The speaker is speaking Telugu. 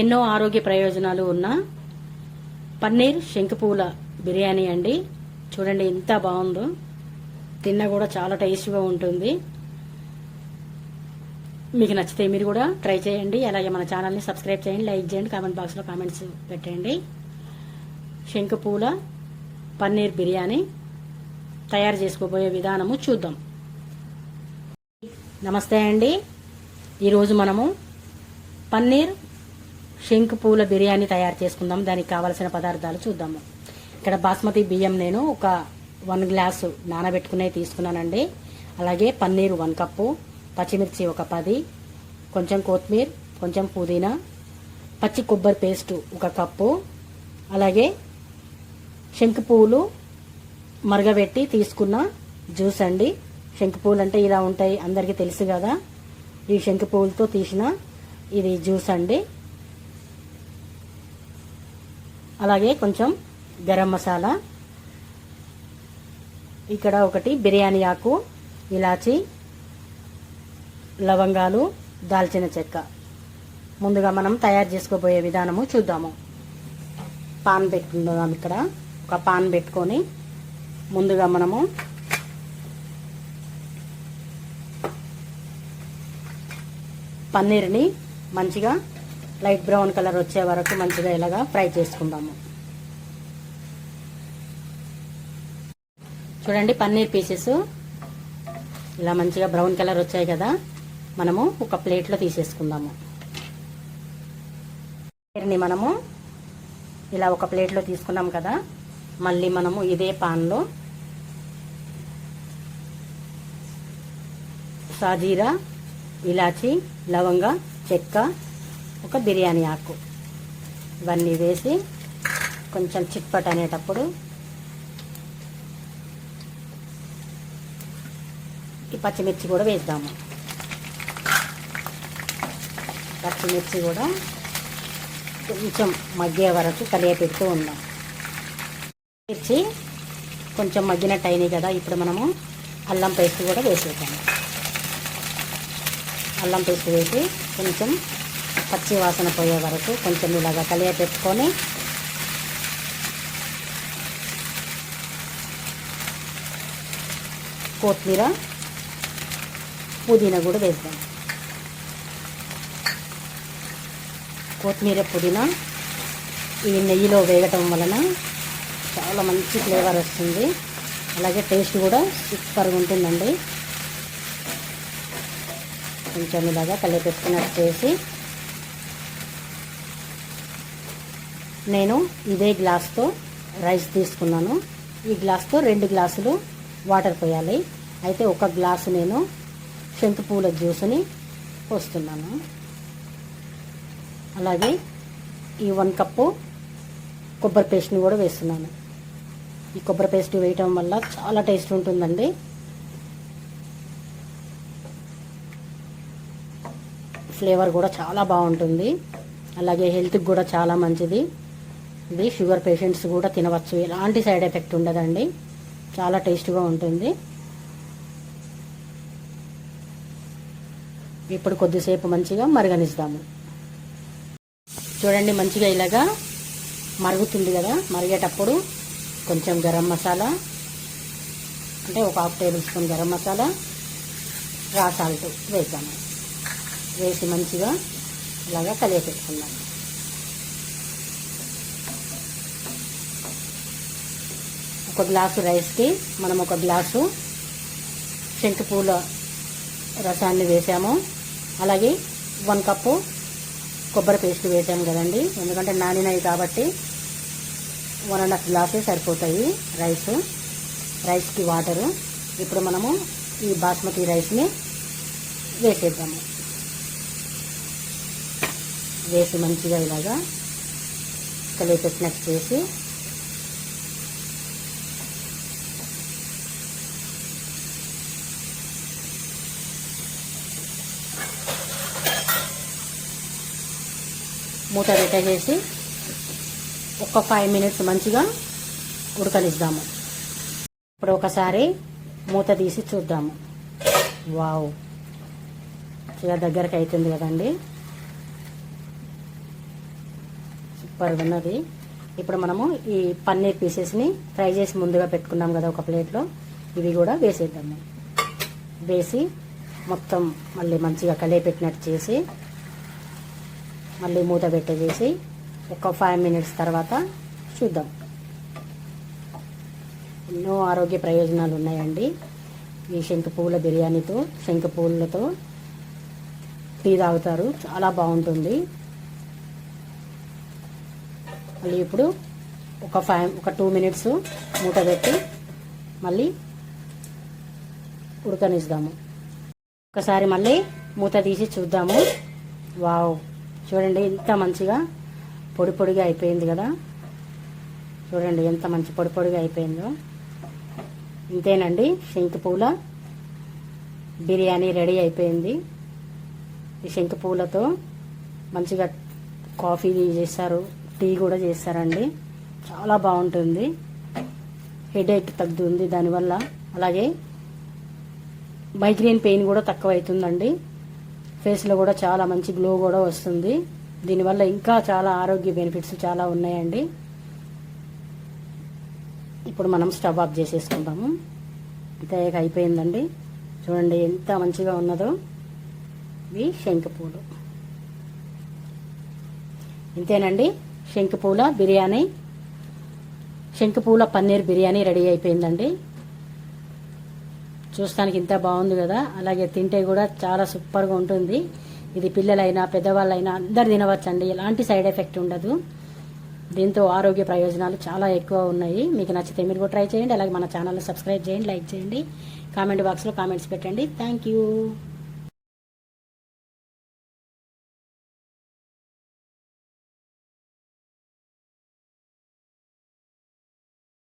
ఎన్నో ఆరోగ్య ప్రయోజనాలు ఉన్న పన్నీర్ శంఖపూల బిర్యానీ అండి. చూడండి ఎంత బాగుందో. తిన్నా కూడా చాలా టేస్ట్గా ఉంటుంది. మీకు నచ్చితే మీరు కూడా ట్రై చేయండి. అలాగే మన ఛానల్ని సబ్స్క్రైబ్ చేయండి లైక్ చేయండి కామెంట్ బాక్స్లో కామెంట్స్ పెట్టండి. శంఖపూల పన్నీర్ బిర్యానీ తయారు చేసుకోబోయే విధానము చూద్దాం. నమస్తే అండి. ఈరోజు మనము పన్నీర్ శంకు పూల బిర్యానీ తయారు చేసుకుందాం. దానికి కావలసిన పదార్థాలు చూద్దాము. ఇక్కడ బాస్మతి బియ్యం నేను ఒక వన్ గ్లాసు నానబెట్టుకునే తీసుకున్నానండి. అలాగే పన్నీరు వన్ కప్పు పచ్చిమిర్చి ఒక పది కొంచెం కొత్తిమీర కొంచెం పుదీనా పచ్చి కొబ్బరి పేస్టు ఒక కప్పు అలాగే శంకు పువ్వులు మరగబెట్టి తీసుకున్న జ్యూస్ అండి. శంకు పువ్వులు అంటే ఇలా ఉంటాయి అందరికీ తెలుసు కదా. ఈ శంకు పువ్వులతో తీసిన ఇది జ్యూస్ అండి. అలాగే కొంచెం గరం మసాలా. ఇక్కడ ఒకటి బిర్యానీ ఆకు ఇలాచి లవంగాలు దాల్చిన చెక్క. ముందుగా మనం తయారు చేసుకోబోయే విధానము చూద్దాము. పాన్ పెట్టుకుందాం ఇక్కడ. ఒక పాన్ పెట్టుకొని ముందుగా మనము పన్నీర్ని మంచిగా లైట్ బ్రౌన్ కలర్ వచ్చే వరకు మంచిగా ఇలాగా ఫ్రై చేసుకుందాము. చూడండి పన్నీర్ పీసెస్. ఇలా మంచిగా బ్రౌన్ కలర్ వచ్చాయి కదా. మనము ఒక ప్లేట్లో తీసేసుకుందాము. పన్నీర్ని మనము ఇలా ఒక ప్లేట్లో తీసుకున్నాం కదా. మళ్ళీ మనము ఇదే పాన్లో సాజీరా ఇలాచి లవంగ చెక్క ఒక బిర్యానీ ఆకు. ఇవన్నీ వేసి కొంచెం చిట్పట్ అనేటప్పుడు ఈ పచ్చిమిర్చి కూడా వేద్దాము. పచ్చిమిర్చి కూడా కొంచెం మగ్గే వరకు కలియపెడుతూ ఉందాం. మిర్చి కొంచెం మగ్గినట్టు అయినాయి కదా ఇప్పుడు మనము అల్లం పేస్ట్ కూడా వేసేద్దాము అల్లం పేస్ట్ వేసి కొంచెం పచ్చి వాసన పోయే వరకు కొంచెం ఇలాగా కలియ పెట్టుకొని కొత్తిమీర పుదీనా కూడా వేద్దాం. కొత్తిమీర పుదీనా ఈ నెయ్యిలో వేయటం వలన చాలా మంచి ఫ్లేవర్ వస్తుంది. అలాగే టేస్ట్ కూడా సూపర్గా ఉంటుందండి. కొంచెం ఇలాగా కలిపెట్టుకున్నట్టు చేసి నేను ఇదే గ్లాస్తో రైస్ తీసుకున్నాను. ఈ గ్లాస్తో రెండు గ్లాసులు వాటర్ పోయాలి. అయితే ఒక గ్లాసు నేను శంకు పూల జ్యూస్ని పోస్తున్నాను. అలాగే ఈ వన్ కప్పు కొబ్బరి పేస్ట్ని కూడా వేస్తున్నాను. ఈ కొబ్బరి పేస్ట్ వేయటం వల్ల చాలా టేస్ట్ ఉంటుందండి. ఫ్లేవర్ కూడా చాలా బాగుంటుంది. అలాగే హెల్త్కి కూడా చాలా మంచిది. ఇది షుగర్ పేషెంట్స్ కూడా తినవచ్చు. ఎలాంటి సైడ్ ఎఫెక్ట్ ఉండదండి. చాలా టేస్ట్గా ఉంటుంది. ఇప్పుడు కొద్దిసేపు మంచిగా మరగనిస్తాము చూడండి మంచిగా ఇలాగా మరుగుతుంది కదా. మరిగేటప్పుడు కొంచెం గరం మసాలా అంటే ఒక half tablespoon garam masala రా సాల్ట్ వేసాము వేసి మంచిగా ఇలాగా కలియపెట్టుకున్నాము ఒక గ్లాసు రైస్కి మనం ఒక గ్లాసు శంకు రసాన్ని వేసాము. అలాగే వన్ కప్పు కొబ్బరి పేస్ట్ వేసాము కదండి. ఎందుకంటే నానినవి కాబట్టి వన్ అండ్ హాఫ్ గ్లాసే సరిపోతాయి రైస్ రైస్కి వాటరు ఇప్పుడు మనము ఈ బాస్మతి రైస్ని వేసేద్దాము. వేసి మంచిగా ఇలాగా కలిపెట్టినట్టు చేసి మూత పెట్టేసేసి ఒక ఫైవ్ మినిట్స్ మంచిగా ఉడకనిద్దాము. ఇప్పుడు ఒకసారి మూత తీసి చూద్దాము. వావ్. ఇక దగ్గరకు అవుతుంది కదండి. సూపర్ ఉన్నది. ఇప్పుడు మనము ఈ పన్నీర్ పీసెస్ని ఫ్రై చేసి ముందుగా పెట్టుకున్నాం కదా ఒక ప్లేట్లో ఇవి కూడా వేసేద్దాము. వేసి మొత్తం మళ్ళీ మంచిగా కలియపెట్టినట్టు చేసి మళ్ళీ మూత పెట్టేసేసి ఒక ఫైవ్ మినిట్స్ తర్వాత చూద్దాం. ఎన్నో ఆరోగ్య ప్రయోజనాలు ఉన్నాయండి. ఈ శంఖపూల బిర్యానీతో శంఖపూలతో టీ తాగుతారు. చాలా బాగుంటుంది. మళ్ళీ ఇప్పుడు ఒక ఫైవ్ ఒక టూ మినిట్స్ మూత పెట్టి మళ్ళీ ఉడకనిద్దాము ఒకసారి మళ్ళీ మూత తీసి చూద్దాము. వావ్. చూడండి ఎంత మంచిగా పొడి పొడిగా అయిపోయింది కదా. చూడండి ఎంత మంచి పొడి పొడిగా అయిపోయిందో. ఇంతేనండి శంకు పూల బిర్యానీ రెడీ అయిపోయింది. ఈ శంకు పూలతో మంచిగా కాఫీ చేస్తారు టీ కూడా చేస్తారండి. చాలా బాగుంటుంది. హెడేక్ తగ్గుతుంది దానివల్ల. అలాగే మైగ్రేన్ పెయిన్ కూడా తక్కువ అవుతుందండి ఫేస్లో కూడా చాలా మంచి గ్లో కూడా వస్తుంది. దీనివల్ల ఇంకా చాలా ఆరోగ్య బెనిఫిట్స్ చాలా ఉన్నాయండి. ఇప్పుడు మనం స్టవ్ ఆఫ్ చేసేసుకుంటాము అంతే అయిపోయిందండి. చూడండి ఎంత మంచిగా ఉన్నదో. ఇవి శంఖపూలు ఇంతేనండి. శంఖపూల బిర్యానీ. శంఖపూల పన్నీర్ బిర్యానీ రెడీ అయిపోయిందండి. చూస్తానికి ఇంత బాగుంది కదా. అలాగే తింటే కూడా చాలా సూపర్గా ఉంటుంది. ఇది పిల్లలైనా పెద్దవాళ్ళైనా అందరు తినవచ్చండి. ఎలాంటి సైడ్ ఎఫెక్ట్ ఉండదు. దీంతో ఆరోగ్య ప్రయోజనాలు చాలా ఎక్కువ ఉన్నాయి. మీకు నచ్చితే మీరు కూడా ట్రై చేయండి. అలాగే మన ఛానల్ని సబ్స్క్రైబ్ చేయండి లైక్ చేయండి. కామెంట్ బాక్స్లో కామెంట్స్ పెట్టండి. Thank you.